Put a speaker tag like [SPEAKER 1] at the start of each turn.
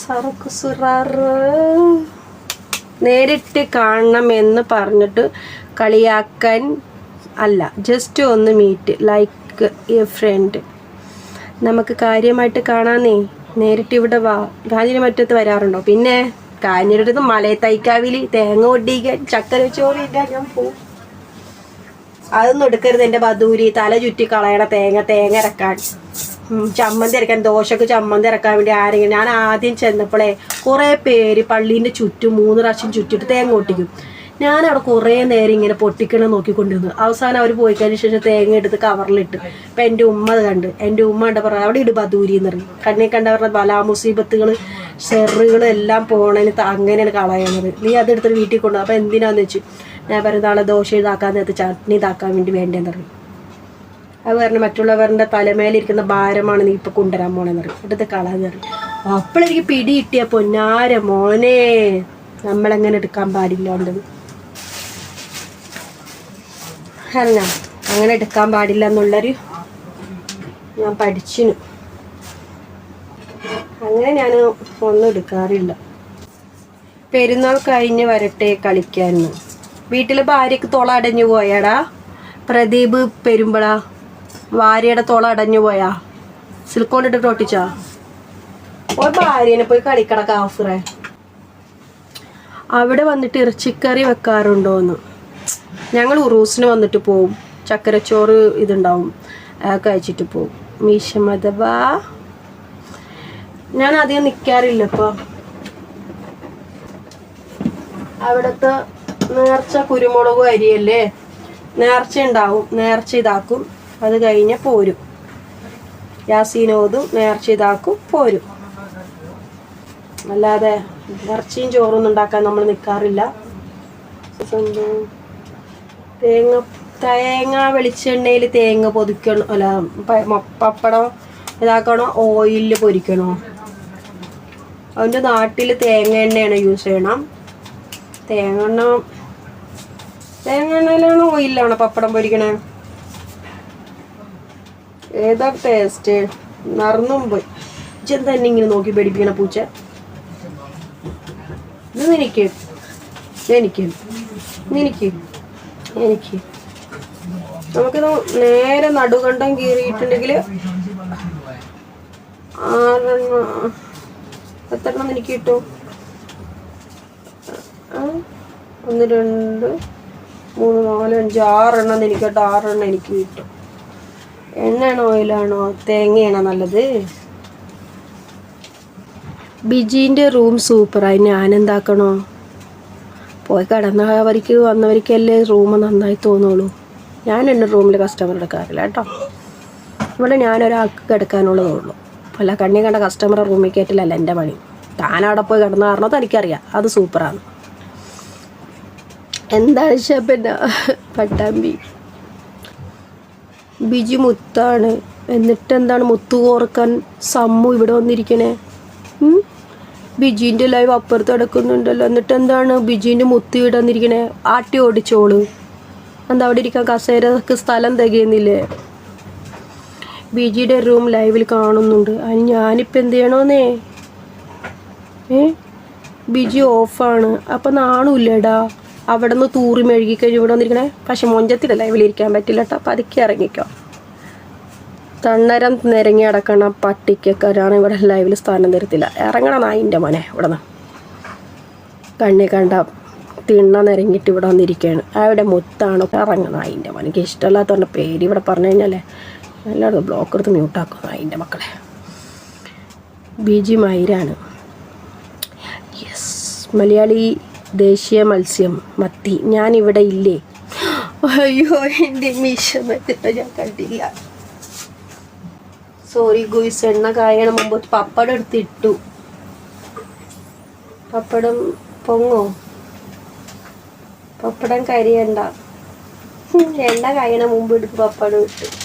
[SPEAKER 1] സറക്ക് സുറാറ്. നേരിട്ട് കാണണം എന്ന് പറഞ്ഞിട്ട് കളിയാക്കാൻ അല്ല ജസ്റ്റ് ഒന്ന് മീറ്റ് ലൈക്ക് എ ഫ്രണ്ട് നമുക്ക് കാര്യമായിട്ട് കാണാന്നേ. നേരിട്ട് ഇവിടെ വാ. കാഞ്ഞിരി മറ്റത്ത് വരാറുണ്ടോ? പിന്നെ കാഞ്ഞിരടുത്ത് തൈക്കാവിലി തേങ്ങ ഒട്ടിക്കാൻ ചക്കര ചോറില്ല ഞാൻ പോവും. അതൊന്നും എടുക്കരുത് എന്റെ ബദൂരി. തല ചുറ്റി കളയണ തേങ്ങ തേങ്ങ ഇറക്കാൻ ചമ്മന്തി അരക്കാൻ ദോശക്ക് ചമ്മന്തി ഇറക്കാൻ വേണ്ടി ആരെങ്കിലും ഞാൻ ആദ്യം ചെന്നപ്പോഴേ കുറേ പേര് പള്ളീന്റെ ചുറ്റും മൂന്ന് പ്രാവശ്യം ചുറ്റിട്ട് തേങ്ങ ഒട്ടിക്കും ഞാൻ അവിടെ കുറേ നേരം ഇങ്ങനെ പൊട്ടിക്കണം നോക്കിക്കൊണ്ടിരുന്നു. അവസാനം അവർ പോയി കഴിഞ്ഞ ശേഷം തേങ്ങ എടുത്ത് കവറിലിട്ട്. അപ്പം എന്റെ ഉമ്മ അത് കണ്ട്. എന്റെ ഉമ്മ കണ്ട പറഞ്ഞു അവിടെ ഇടും ബദൂരി എന്ന് പറയും. കണ്ണി കണ്ട പറഞ്ഞ ബലാമുസീബത്തുകൾ ഷെറുകൾ എല്ലാം പോണതിന് അങ്ങനെയാണ് കളയുന്നത് നീ അതെടുത്തിട്ട് വീട്ടിൽ കൊണ്ടു അപ്പം എന്തിനാന്ന് വെച്ചു? ഞാൻ പറയുന്ന നാളെ ദോശ ഇതാക്കാൻ നേരത്തെ ചട്നി ഇതാക്കാൻ വേണ്ടി വേണ്ടെന്ന് പറയും. അത് പറഞ്ഞ് മറ്റുള്ളവരുടെ തലമേലിരിക്കുന്ന ഭാരമാണ് നീ ഇപ്പൊ കൊണ്ടുവരാൻ പോണെന്ന് പറയും. എടുത്ത് കളാന്ന് പറയും. അപ്പോഴെനിക്ക് പിടി കിട്ടിയ പൊന്നാര മോനെ. നമ്മളെങ്ങനെ എടുക്കാൻ പാടില്ലാണ്ടത് അല്ല അങ്ങനെ എടുക്കാൻ പാടില്ല എന്നുള്ളൊരു ഞാൻ പഠിച്ചിനു. അങ്ങനെ ഞാൻ ഒന്നും എടുക്കാറില്ല. പെരുന്നാൾ കഴിഞ്ഞ് വരട്ടെ കളിക്കാന്ന് വീട്ടിൽ ഭാര്യക്ക് തൊള അടഞ്ഞു പോയാടാ. പ്രദീപ് പെരുമ്പള. ഭാര്യയുടെ തോളം അടഞ്ഞു പോയാ? സിലിക്കോൺ ഇട്ടിട്ട് ഒട്ടിച്ചാ? ഓ ഭാര്യനെ പോയി കളിക്കട കാഫിറെ അവിടെ വന്നിട്ട് ഇറച്ചിക്കറി വെക്കാറുണ്ടോന്ന്. ഞങ്ങൾ ഉറൂസിന് വന്നിട്ട് പോവും. ചക്കരച്ചോറ് ഇതുണ്ടാവും. കഴിച്ചിട്ട് പോവും. മീശമതവാ ഞാൻ അധികം നിൽക്കാറില്ല ഇപ്പോൾ അവിടുത്തെ നേർച്ച കുരുമുളകും അരിയല്ലേ? നേർച്ച ഉണ്ടാവും. നേർച്ച ഇതാക്കും. അത് കഴിഞ്ഞ് പോരും. യാസീനോതും നേർച്ച ഇതാക്കും പോരും. അല്ലാതെ ഇറച്ചിയും ചോറൊന്നും ഉണ്ടാക്കാൻ നമ്മൾ നിൽക്കാറില്ല തേങ്ങ തേങ്ങ വെളിച്ചെണ്ണയിൽ തേങ്ങ പൊതിക്കണോ. അല്ല പപ്പടം ഇതാക്കണോ ഓയിലിൽ പൊരിക്കണോ. അവന്റെ നാട്ടിൽ തേങ്ങ എണ്ണയാണ് യൂസ് ചെയ്യണം. തേങ്ങ എണ്ണ തേങ്ങ എണ്ണയിലാണോ ഓയിലാണോ പപ്പടം പൊരിക്കണേ? ഏതാ ടേസ്റ്റ് നറന്നും പോയി. തന്നെ ഇങ്ങനെ നോക്കി പേടിപ്പിക്കണ പൂച്ച? ഇത് എനിക്ക് എനിക്ക്. എനിക്ക് എനിക്ക്. നമുക്കിത് നേരെ നടുകണ്ടം കീറിയിട്ടുണ്ടെങ്കിൽ ആറെണ്ണം. എത്ര എണ്ണം എനിക്ക് കിട്ടും ഒന്ന് രണ്ട് മൂന്ന് നാല് അഞ്ച് ആറെണ്ണം എനിക്ക് കേട്ടോ ആറെണ്ണം എനിക്ക് കിട്ടും. എണ്ണയാണോ ഓയിലാണോ? തേങ്ങയാണോ നല്ലത്? ബിജീന്റെ റൂം സൂപ്പറായി ഞാൻ ആനന്ദാക്കണോ പോയി കിടന്നവർക്ക് വന്നവർക്കല്ലേ റൂം നന്നായി തോന്നുള്ളൂ. ഞാൻ എന്റെ റൂമിൽ കസ്റ്റമർ എടുക്കാറില്ല കേട്ടോ. ഇവിടെ ഞാനൊരാൾക്ക് കിടക്കാനുള്ളതേ ഉള്ളൂ. അല്ല കണ്ണി കണ്ട കസ്റ്റമറെ റൂമിൽ കയറ്റില്ലല്ല എന്റെ പണി. അവിടെ പോയി കിടന്ന കാരണം തനിക്കറിയാം. അത് സൂപ്പറാണ് എന്താണ് ശബന പട്ടാമ്പി. ബിജു മുത്താണ്. എന്നിട്ട് എന്താണ് മുത്തു കോർക്കാൻ സമ്മു ഇവിടെ വന്നിരിക്കണേ? ബിജുവിന്റെ ലൈവ് അപ്പുറത്ത് കിടക്കുന്നുണ്ടല്ലോ എന്നിട്ട് എന്താണ് ബിജുവിന്റെ മുത്ത് ഇവിടെ വന്നിരിക്കണേ? ആട്ടി ഓടിച്ചോൾ. എന്താ അവിടെ ഇരിക്കാൻ? കസേരക്ക് സ്ഥലം തികയുന്നില്ലേ? ബിജിയുടെ റൂം ലൈവിൽ കാണുന്നുണ്ട്. അതിന് ഞാനിപ്പോൾ എന്ത് ചെയ്യണമെന്നേ ഏ? ബിജി ഓഫാണ് അപ്പം നാണുമില്ലടാ? അവിടെ നിന്ന് തൂറി മെഴുകി കഴിഞ്ഞ് ഇവിടെ വന്നിരിക്കണേ. പക്ഷെ മുഞ്ചത്തിലല്ല ഇവിടെ ഇരിക്കാൻ പറ്റില്ല കേട്ടോ. പതുക്കെ ഇറങ്ങിക്കോ. തണ്ണരം നിരങ്ങി അടക്കണ പട്ടിക്കക്കാരാണ് ഇവിടെ ലൈവിൽ സ്ഥാനം തരത്തില്ല. ഇറങ്ങണ നായിന്റെ മോനെ ഇവിടെ നിന്ന് കണ്ണി കണ്ട തിണ്ണ നിരങ്ങിയിട്ട് ഇവിടെ വന്നിരിക്കുകയാണ്. അവിടെ മുത്താണ് ഇറങ്ങണ നായിന്റെ മോനെ എനിക്ക് ഇഷ്ടമല്ലാത്തവരുടെ പേര് ഇവിടെ പറഞ്ഞു കഴിഞ്ഞാലേ എല്ലായിടത്തും ബ്ലോക്ക് എടുത്ത് മ്യൂട്ടാക്കും നായിന്റെ മക്കളെ. ബിജി മൈരാണ്. യെസ് മലയാളി ദേശീയ മത്സ്യം. മത്തി. ഞാൻ ഇവിടെ ഇല്ലേ? അയ്യോ എന്റെ മീശ ഞാൻ കണ്ടില്ല. സോറി ഗുയിസ് എണ്ണ കായണ മുമ്പ് പപ്പടം എടുത്തിട്ടു പപ്പടം പൊങ്ങോ? പപ്പടം കരിയണ്ട. എണ്ണ കായണ മുമ്പ് എടുത്ത് പപ്പടം ഇട്ടു.